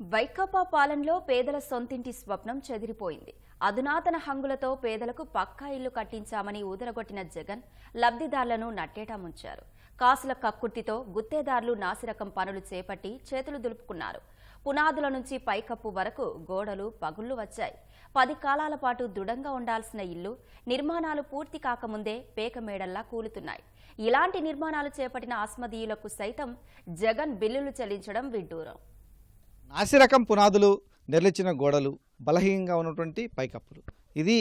వైకాపా పాలనలో పేదల సొంతింటి స్వప్నం చెదిరిపోయింది. అధునాతన హంగులతో పేదలకు పక్కా ఇల్లు కట్టించామని ఊదరగొట్టిన జగన్ లబ్ధిదారులను నట్టేటా ముంచారు. కాసుల కక్కుర్తితో గుత్తేదారులు నాసిరకం పనులు చేపట్టి చేతులు దులుపుకున్నారు. పునాదుల నుంచి పైకప్పు వరకు గోడలు పగుళ్ళు వచ్చాయి. పది కాలాల పాటు దృఢంగా ఉండాల్సిన ఇల్లు నిర్మాణాలు పూర్తి కాకముందే పేకమేడల్లా కూలుతున్నాయి. ఇలాంటి నిర్మాణాలు చేపట్టిన ఆస్మదీయులకు సైతం జగన్ బిల్లులు చెల్లించడం విడ్డూరం. నాసిరకం పునాదులు నిర్లిచిన గోడలు బలహీనంగా ఉన్నటువంటి పైకప్పులు. ఇది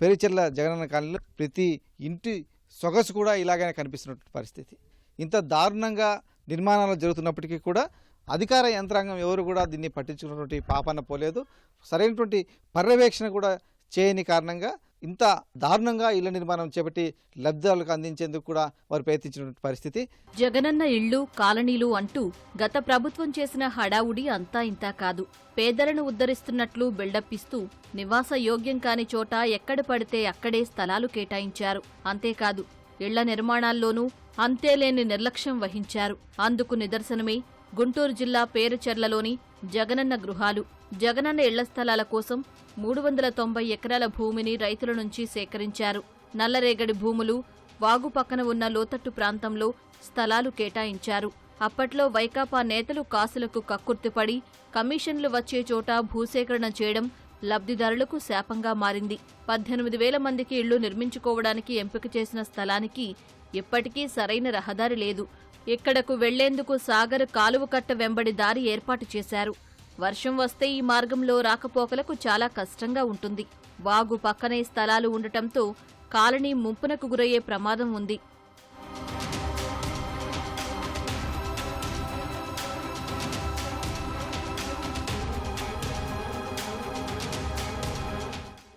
పెరుచెర్ల జగనన్న కాలనీలో ప్రతి ఇంటి సొగసు కూడా ఇలాగనే కనిపిస్తున్నటువంటి పరిస్థితి. ఇంత దారుణంగా నిర్మాణాలు జరుగుతున్నప్పటికీ కూడా అధికార యంత్రాంగం ఎవరు కూడా దీన్ని పట్టించుకున్నటువంటి పాపన పోలేదు. సరైనటువంటి పర్యవేక్షణ కూడా చేయని కారణంగా ఇంత దారుణంగా ఇళ్ళ నిర్మాణం చేపట్టి లబ్ధిదారులకు అందించేందుకు కూడా వారు ప్రయత్నించినటువంటి పరిస్థితి. జగనన్న ఇళ్ళు కాలనీలు అంటూ గత ప్రభుత్వం చేసిన హడావుడి అంతా ఇంతా కాదు. పేదలను ఉద్ధరిస్తున్నట్లు బిల్డప్ ఇస్తూ నివాస యోగ్యం కాని చోట ఎక్కడ పడితే అక్కడే స్థలాలు కేటాయించారు. అంతేకాదు ఇళ్ళ నిర్మాణాల్లోనూ అంతేలేని నిర్లక్ష్యం వహించారు. అందుకు నిదర్శనమే గుంటూరు జిల్లా పేరుచెర్లలోని జగనన్న గృహాలు. జగనన్న ఇళ్ళ స్థలాల కోసం మూడు వందల తొంభై ఎకరాల భూమిని రైతుల నుంచి సేకరించారు. నల్లరేగడి భూములు వాగు పక్కన ఉన్న లోతట్టు ప్రాంతంలో స్థలాలు కేటాయించారు. అప్పట్లో వైకాపా నేతలు కాసులకు కక్కుర్తిపడి కమిషన్లు వచ్చే చోట భూసేకరణ చేయడం లబ్ధిదారులకు శాపంగా మారింది. పద్దెనిమిది వేల మందికి ఇళ్ళు నిర్మించుకోవడానికి ఎంపిక చేసిన స్థలానికి ఇప్పటికీ సరైన రహదారి లేదు. ఇక్కడకు వెళ్ళేందుకు సాగర్ కాలువ కట్ట వెంబడి దారి ఏర్పాటు చేశారు. వర్షం వస్తే ఈ మార్గంలో రాకపోకలకు చాలా కష్టంగా ఉంటుంది. వాగు పక్కనే స్థలాలు ఉండటంతో కాలనీ ముంపునకు గురయ్యే ప్రమాదం ఉంది.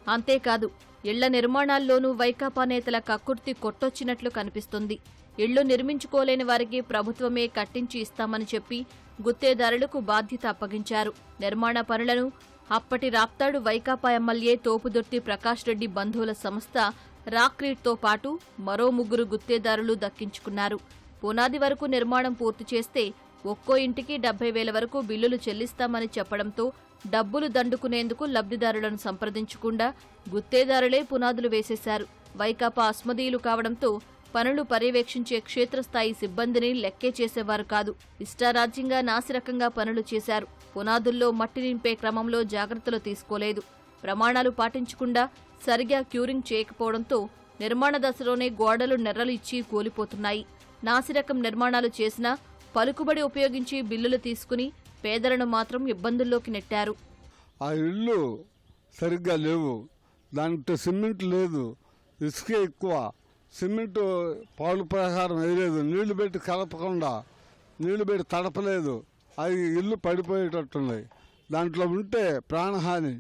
అంతేకాదు ఇళ్ళ నిర్మాణాల్లోనూ వైకాపా నేతల కక్కుర్తి కొట్టొచ్చినట్లు కనిపిస్తుంది. ఇళ్ళు నిర్మించుకోలేని వారికి ప్రభుత్వమే కట్టించి ఇస్తామని చెప్పి గుత్తేదారులకు బాధ్యత అప్పగించారు. నిర్మాణ పనులను అప్పటి రాప్తాడు వైకాపా ఎమ్మెల్యే తోపుదుర్తి ప్రకాష్ రెడ్డి బంధువుల సంస్థ రాక్రీట్తో పాటు మరో ముగ్గురు గుత్తేదారులు దక్కించుకున్నారు. పునాది వరకు నిర్మాణం పూర్తి చేస్తే ఒక్కో ఇంటికి డెబ్బై వేల వరకు బిల్లులు చెల్లిస్తామని చెప్పడంతో డబ్బులు దండుకునేందుకు లబ్ధిదారులను సంప్రదించకుండా గుత్తేదారులే పునాదులు వేసేశారు. వైకాపా అస్మదీయులు కావడంతో పనులు పర్యవేక్షించే క్షేత్రస్థాయి సిబ్బందిని లెక్కే చేసేవారు కాదు. ఇష్టారాజ్యంగా నాసిరకంగా పనులు చేశారు. పునాదుల్లో మట్టి నింపే క్రమంలో జాగ్రత్తలు తీసుకోలేదు. ప్రమాణాలు పాటించకుండా సరిగా క్యూరింగ్ చేయకపోవడంతో నిర్మాణ దశలోనే గోడలు నెర్రలు ఇచ్చి కూలిపోతున్నాయి. నాసిరకం నిర్మాణాలు చేసినా పలుకుబడి ఉపయోగించి బిల్లులు తీసుకుని పేదలను మాత్రం ఇబ్బందుల్లోకి నెట్టారు. ఆ ఇల్లు సరిగ్గా లేవు. దాంట్లో సిమెంట్ లేదు. ఇసుక ఎక్కువ. సిమెంట్ పాలు ప్రకారం వేయలేదు. నీళ్ళు పెట్టి కలపకుండా నీళ్ళు పెట్టి తడపలేదు. అది ఇల్లు పడిపోయేటట్టున్నాయి. దాంట్లో ఉంటే ప్రాణహాని.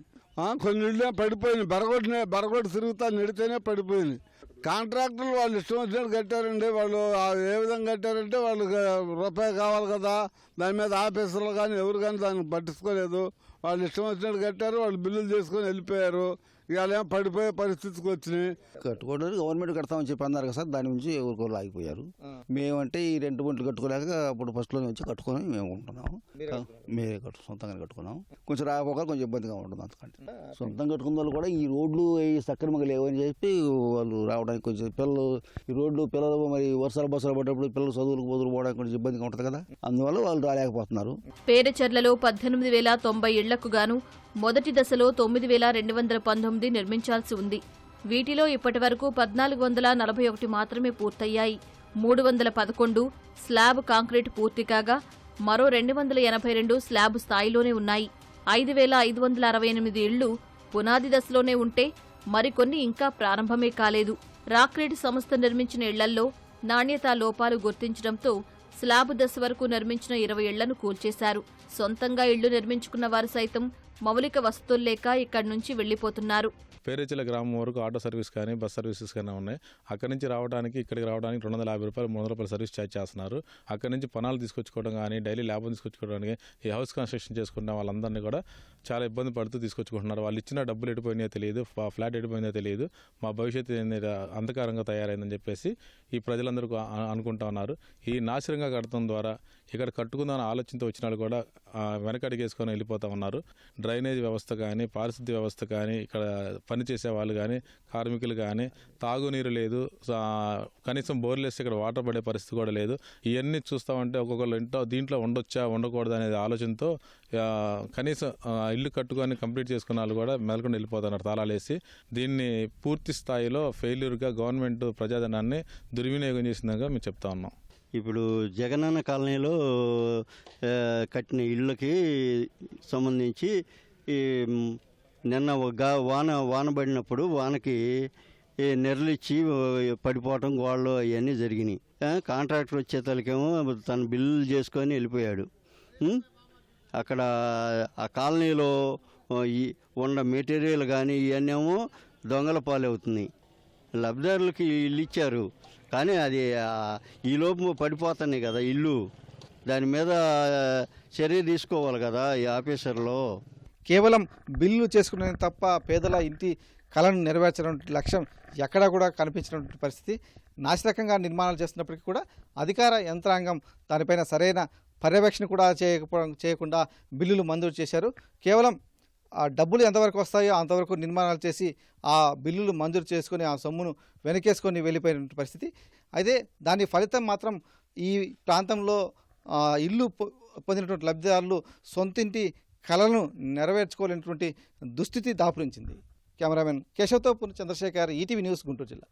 కొన్ని ఇళ్ళే పడిపోయినాయి. బరగొట్టినే బరగొట్టి తిరుగుతా నెడితేనే పడిపోయినాయి. కాంట్రాక్టర్లు వాళ్ళు ఇష్టం వచ్చినట్టు కట్టారండి. వాళ్ళు ఏ విధంగా కట్టారంటే వాళ్ళకి రూపాయి కావాలి కదా. దాని మీద ఆఫీసర్లు కానీ ఎవరు కానీ దాన్ని పట్టించుకోలేదు. వాళ్ళు ఇష్టం వచ్చినట్టు కట్టారు. వాళ్ళు బిల్లులు చేసుకొని వెళ్ళిపోయారు. ఇవాళ పడిపోయే పరిస్థితికి వచ్చినాయి కట్టుకోవడానికి గవర్నమెంట్ కడతామని చెప్పి అన్నారు కదా సార్ దాని నుంచి ఎవరికోరు ఆగిపోయారు. మేమంటే ఈ రెండు బండ్లు కట్టుకోలేక అప్పుడు ఫస్ట్లోనే వచ్చి కట్టుకొని మేము ఉంటున్నాము మేమే కట్టు సొంతంగా కట్టుకున్నాము కొంచెం రాకపోక కొంచెం ఇబ్బందిగా ఉంటుంది అంతకంటే. సొంతంగా కట్టుకున్న వాళ్ళు కూడా ఈ రోడ్లు ఈ సక్రమంగా లేవని చెప్పి వాళ్ళు రావడానికి కొంచెం పిల్లలు ఈ రోడ్లు పిల్లలు మరి వర్షాలు బస్సులు పడ్డప్పుడు పిల్లలు చదువులకు బదులు పోవడానికి కొంచెం ఇబ్బందిగా ఉంటుంది కదా. అందువల్ల వాళ్ళు రాలేకపోతున్నారు. పేరుచెర్లలో పద్దెనిమిది వేల తొంభై ఇళ్ళకు గాను మొదటి దశలో తొమ్మిది వేల రెండు వందల పంతొమ్మిది నిర్మించాల్సి ఉంది. వీటిలో ఇప్పటి వరకు పద్నాలుగు వందల నలభై ఒకటి మాత్రమే పూర్తయ్యాయి. మూడు వందల పదకొండు స్లాబ్ కాంక్రీట్ పూర్తి కాగా మరో రెండు వందల ఎనభై రెండు స్లాబ్ స్థాయిలోనే ఉన్నాయి. ఐదు వేల ఐదు వందల అరవై ఎనిమిది ఇళ్ళు పునాది దశలోనే ఉంటే మరికొన్ని ఇంకా ప్రారంభమే కాలేదు. రాక్రీడ్ సంస్థ నిర్మించిన ఇళ్ళల్లో నాణ్యతా లోపాలు గుర్తించడంతో స్లాబ్ దశ వరకు నిర్మించిన ఇరవై ఇళ్ళను కూల్చేశారు. సొంతంగా ఇళ్ళు నిర్మించుకున్న వారు సైతం మౌలిక వసతులు లేక ఇక్కడి నుంచి వెళ్ళిపోతున్నారు పేరేచల గ్రామం వరకు ఆటో సర్వీస్ కానీ బస్ సర్వీసెస్ కానీ ఉన్నాయి. అక్కడి నుంచి రావడానికి ఇక్కడికి రావడానికి రెండు వందల యాభై రూపాయలు మూడు వందల రూపాయలు సర్వీస్ ఛార్జ్ చేస్తున్నారు. అక్కడి నుంచి పనాలు తీసుకొచ్చుకోవడం కానీ డైలీ ల్యాబ్ తీసుకొచ్చుకోవడానికి ఈ హౌస్ కన్స్ట్రక్షన్ చేసుకున్న వాళ్ళందరినీ కూడా చాలా ఇబ్బంది పడుతూ తీసుకొచ్చుకుంటున్నారు. వాళ్ళు ఇచ్చిన డబ్బులు ఎడిపోయినాయో తెలియదు ఫ్లాట్ ఎడిపోయిందో తెలియదు. మా భవిష్యత్తు అంధకారంగా తయారైందని చెప్పేసి ఈ ప్రజలందరూ అనుకుంటా ఉన్నారు. ఈ నాశనంగా కడటం ద్వారా ఇక్కడ కట్టుకుందాం ఆలోచనతో వచ్చిన వాళ్ళు కూడా వెనకడిగేసుకొని వెళ్ళిపోతా ఉన్నారు. డ్రైనేజ్ వ్యవస్థ కానీ పారిశుద్ధ్య వ్యవస్థ కానీ ఇక్కడ పనిచేసే వాళ్ళు కానీ కార్మికులు కానీ తాగునీరు లేదు. కనీసం బోర్లేసి ఇక్కడ వాటర్ పడే పరిస్థితి కూడా లేదు. ఇవన్నీ చూస్తామంటే ఒక్కొక్కరు ఇంట్లో దీంట్లో ఉండొచ్చా ఉండకూడదు అనేది ఆలోచనతో కనీసం ఇల్లు కట్టుకొని కంప్లీట్ చేసుకున్న వాళ్ళు కూడా మెలకొని వెళ్ళిపోతున్నారు తాళాలేసి దీన్ని పూర్తి స్థాయిలో ఫెయిల్యూర్గా గవర్నమెంట్ ప్రజాధనాన్ని దుర్వినియోగం చేసిందిగా మేము చెప్తా ఉన్నాం. ఇప్పుడు జగనన్న కాలనీలో కట్టిన ఇళ్ళకి సంబంధించి ఈ నిన్న గా- వాన వాన పడినప్పుడు వానకి ఈ నెరలిచ్చి పడిపోవటం గోడలు అవన్నీ జరిగినాయి. కాంట్రాక్టర్ వచ్చేతలకేమో తన బిల్లులు చేసుకొని వెళ్ళిపోయాడు. అక్కడ ఆ కాలనీలో ఈ ఉన్న మెటీరియల్ కానీ ఇవన్నీ దొంగల పాలవుతున్నాయి. లబ్ధిదారులకి ఇల్లు ఇచ్చారు. కానీ అది ఈ లోపు పడిపోతున్నాయి కదా ఇల్లు. దాని మీద చర్య తీసుకోవాలి కదా ఈ ఆఫీసర్లో. కేవలం బిల్లు చేసుకునే తప్ప పేదల ఇంటి కళను నెరవేర్చడం లక్ష్యం ఎక్కడా కూడా కనిపించినటువంటి పరిస్థితి. నాశరకంగా నిర్మాణాలు చేస్తున్నప్పటికీ కూడా అధికార యంత్రాంగం దానిపైన సరైన పర్యవేక్షణ కూడా చేయకపోవడం చేయకుండా బిల్లులు మంజూరు చేశారు. కేవలం ఆ డబ్బులు ఎంతవరకు వస్తాయో అంతవరకు నిర్మాణాలు చేసి ఆ బిల్లులు మంజూరు చేసుకొని ఆ సొమ్మును వెనకేసుకొని వెళ్ళిపోయిన పరిస్థితి. అయితే దాని ఫలితం మాత్రం ఈ ప్రాంతంలో ఇల్లు పొందినటువంటి లబ్ధిదారులు సొంతింటి కళలను నెరవేర్చుకోలేనటువంటి దుస్థితి దాపురించింది. కెమెరామెన్ కేశవతో పూర్ణ చంద్రశేఖర్ ఈటీవీ న్యూస్ గుంటూరు జిల్లా.